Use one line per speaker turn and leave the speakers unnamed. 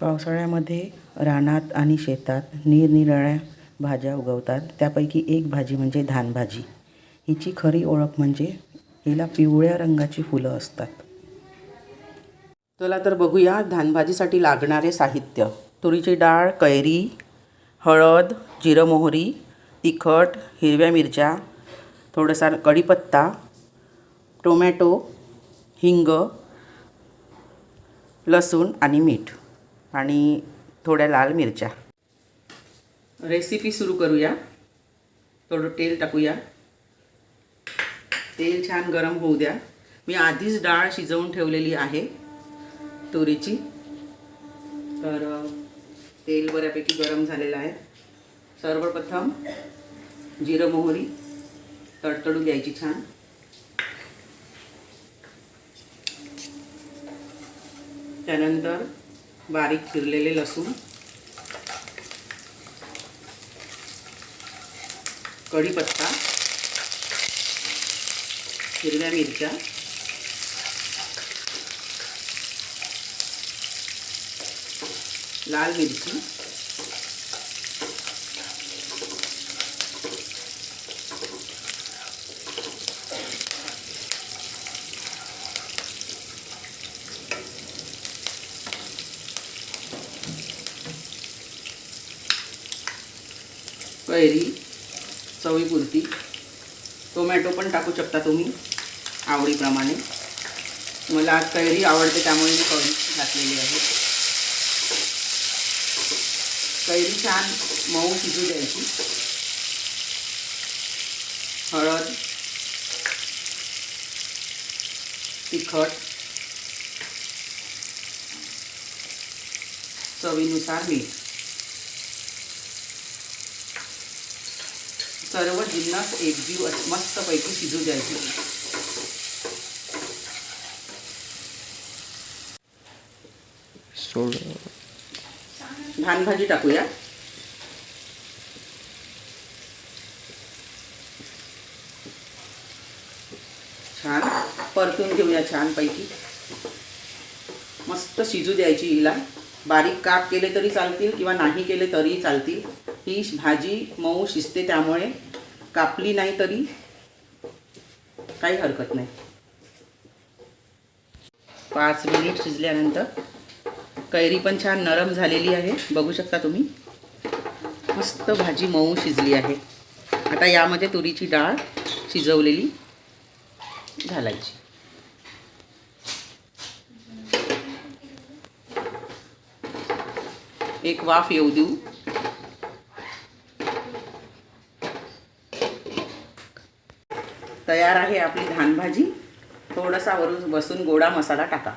पावसाळ्यामध्ये रानात आणि शेतात निरनिराळ्या भाज्या उगवतात. त्यापैकी एक भाजी म्हणजे धानभाजी. हिची खरी ओळख म्हणजे हिला पिवळ्या रंगाची फुलं असतात. चला तर बघूया धानभाजीसाठी लागणारे साहित्य. तुरीची डाळ कैरी हळद जिरं मोहरी तिखट हिरव्या मिरच्या थोडासा कढीपत्ता टोमॅटो हिंग लसूण आणि मीठ. आणि थोड्या लाल मिरच्या. रेसिपी सुरू करूया. थोडं तेल टाकूया. तेल छान गरम होऊ द्या. मी आधीच डाळ शिजवून ठेवलेली आहे तुरीची. तर तेल बऱ्यापैकी गरम झालेलं आहे. सर्वप्रथम जिरं मोहरी तडतडू द्यायची छान. त्यानंतर बारीक चिरलेले लसूण. कढीपत्ता. हिरव्या मिरच्या. लाल मिरची. कैरी चवीपुरती टोमॅटो पण टाकू शकता तुम्ही आवडीप्रमाणे. मला आज कैरी आवडते त्यामुळे मी कैरी घातलेली आहे. कैरी छान मऊ शिजू द्यायची. हळद तिखट चवीनुसार मीठ. सर्व जिन्नस एकजीव मस्तपैकी शिजू द्यायचे.
सोड.
धानभाजी टाकूया. छान. परतून घेऊया छानपैकी. मस्त शिजू द्यायची हिला. बारीक काप केले तरी चालतील किंवा नाही केले तरी चालतील. ही भाजी मऊ शिजते त्यामुळे कापली नाही तरी काही हरकत नाही. पाच मिनिट शिजल्यानंतर कैरी पण छान नरम झालेली आहे. बघू शकता तुम्ही. मस्त भाजी मऊ शिजली आहे. आता यामध्ये तुरीची डाळ शिजवलेली घालायची. एक वाफ येऊ देऊ. तयार आहे आपली धानभाजी. थोडासा वरून बसून गोडा मसाला टाका.